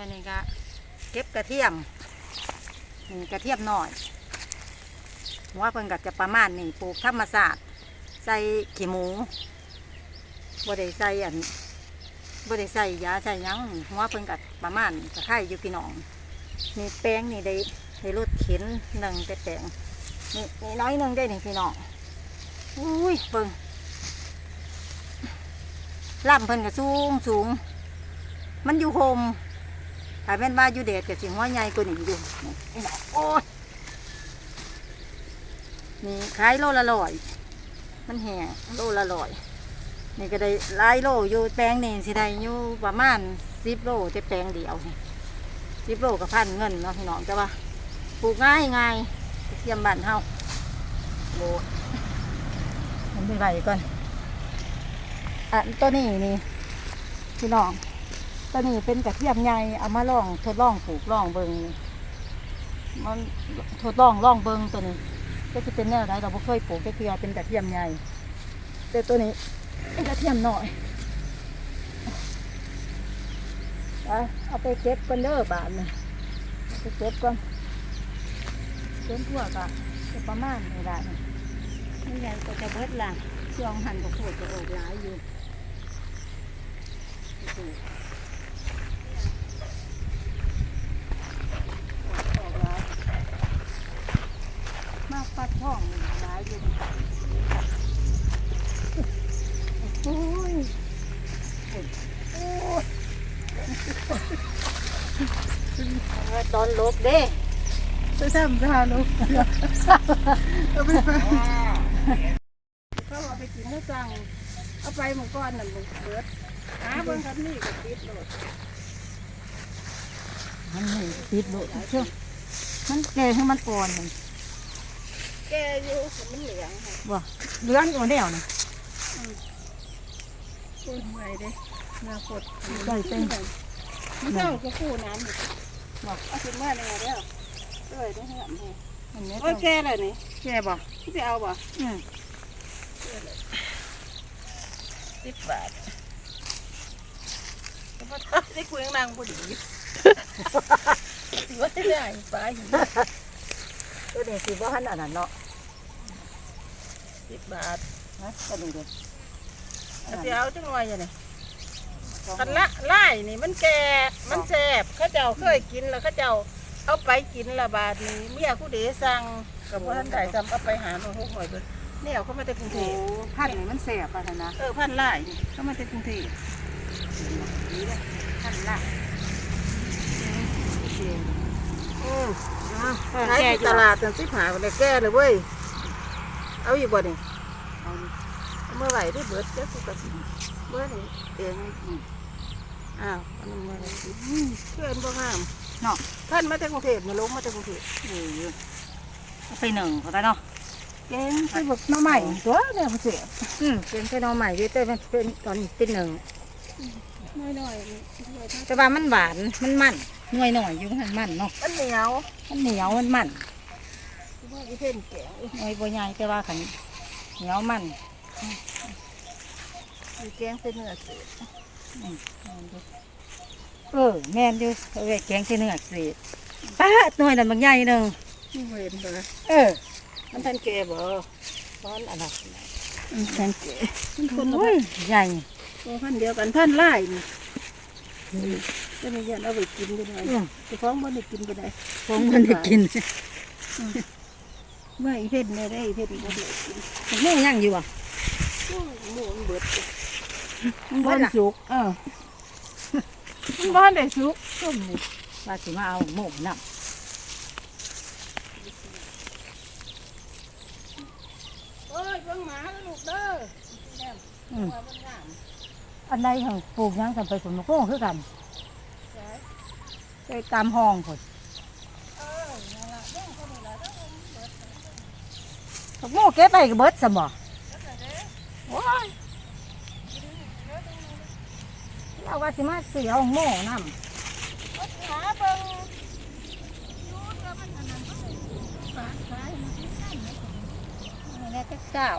วันนี้ก็เก็บกระเทียมนี่กระเทียมหน่อยหัวเพิ่นก็จะประมาณนี้ปลูกธรรมศาสตร์ใส่ขี้หมูบ่ได้ใส่อันบ่ได้ใส่ยาใส่ยังหัวเพิ่นก็ประมาณกระไข่อยู่พี่น้องนี่แป้งนี่ได้ได้รถเข็นหนึ่งแต่แป้งนี่นี่น้อยหนึ่งได้นี่พี่น้องอุ้ยเบิ่งลำเพิ่นก็สูงสูงมันอยู่โฮม ถ้าแม่นว่าอยู่เดดก็สิหัวใหญ่กว่านี้อยู่โอ้ยนี่ขายโลละร้อย มันแห่โลละร้อย นี่ก็ได้ลายโลอยู่แปลงนี่สิได้อยู่ประมาณสิบโลแต่แปลงเดียวนี่สิบโลกับพันเงินเนาะพี่น้องแต่ว่าปลูกง่ายง่ายเทียมบ้านเฮาโบดมันไปไหวก่อนอันตัวนี้นี่พี่น้อง ตัวนี้เป็นกระเทียมใหญ่เอามาลองทดลองปลูกลองเบิงมันทดลองลองเบิงตัวนี้ก็จะเป็นแนวไหนเราไม่เคยปลูกก็คือเป็นกระเทียมใหญ่แต่ตัวนี้เป็นกระเทียมหน่อยเอาเอาไปเก็บกันเด้อบาทนี่เอาไปเก็บก่อนเก็บทั่วก็จะประมาณนี้ละนี่นี่ใหญ่ก็จะเบิดละช่วงหันก็โคตรจะออกหลายอยู่ปลูก ออกหลายมากปัดช่องหลายอยู่โอ้ยโอ้ยเอา ตอนลบเด้จะทำท่าลูกเอาไปไปเขาเอาไปกินให้จังเอาไปหมู่ก้อนนั่นหมู่เบิดหาเบิ่งครับนี่ก็ติดโหลดมันนี่ติดโลดเชื่อมันแก่ให้มันอ่อนมันแกอยู่มันเหลืองค่ะบ่เหลืองอยู่แนวนี่พูดเมื่อยเด้หน้าปดใส่เป็นมันเจ้าก็คู่น้ำอยู่ บอกเอาขึ้นมาเลยเด้อเอ้ยได้ให้หำให้อันนี้โอ้ยแก่เลยนี่แก่บ่ที่จะเอาบ่อืมสิบบาทแต่พอท้าได้คุยนางพอดีถือว่าได้ปลาหินตัวนี้สิบ่หันอันนั้นเนาะสิบบาทนะตัวนี้เด้อเอาสิเอาจังหน่อยอย่างนี้ กันละไล่นี่มันแก่มันแสบเขาเจ้าเคยกินแล้วเขาเจ้าเอาไปกินละบาทนี้เมียผู้เดสั่งกับว่าท่านใดจำเอาไปหาหน่อยหกหน่อยเบิดเนี่ยเขามาจากกรุงเทโอ้พพันนี่มันแสบอะนะเออพันไล่นี่เขามาจากกรุงเทพนี่เลยพันละเสียอืมเออขายแก่ที่อยู่ตลาดจนสิบหาเลยแก่เลยเว้ยเอาอีกบ่นี่เอาดิเอาเมื่อไหร่ได้เบิดเจ้าสุกสิเบิดนี่เอง อืมอ้าวอันนั้นมาเลยอืมเพื่อนบ่งามเนาะ ท่านมาจากกรุงเทพมาลงมาจากกรุงเทพเออเอาไปหนึ่งเขาได้เนาะเก่งไปบอกน้องใหม่ตัวเนี่ยมันเสียอืมเป็นแค่น้องใหม่ด้วยแต่มันเป็นตอนนี้เป็นหนึ่งน้อยหน่อยแต่ว่ามันหวานมันมันหน่วยหน่อยอยู่มันมันเนาะมันเหนียวมันเหนียวมันมันว่าอีเพ่นแกงหน่วยบัวใหญ่แต่ว่าขันเหนียวมันอีแกงเป็นเนื้อเสือ อืม เออแม่นอยู่เอาไว้แกงใส่เนื้อเสียป้าดหน่วยนั้นบางใหญ่หนึ่งที่เวนเลยเออมันทันแก่บ่ตอนอะไรมันทันแก่มันคนละโอ้ยใหญ่ตัวพันเดียวกันพันไล่นี่ก็นี่ยันเอาไปกินไปหน่อยอืมจะฟ้องบ่ได้กินไปไหนผมมันได้กินเมื่ออีเพ่นได้ได้อีเพ่นบ่ได้กินแม่ยังอยู่อะโอ้ยหมูมันเบิดมันบ้านล่ะสุกเออ มันบ้านได้สุกส้มนี่ว่าสิมาเอาหมูน้เอ้ยเบิ่งหมาแล้วลูกเด้อแม่ำอืมว่ามันงามอันใดของปลูกหยังกันไปผลมะโก้คือกันใช่ไปตามห้องผลเออนั่นล่ะเบิ่งคนนี้ล่ะเด้อมะโก้เก็บไปกับเบิดสมบ่โอ้ย เราว่าสิมาเสียของโม่น้หาเบิ่งอยู่แต่มันอันนั้นบ่ได้ฝากขายมันสิได้ำนี่แหละก็เจ้า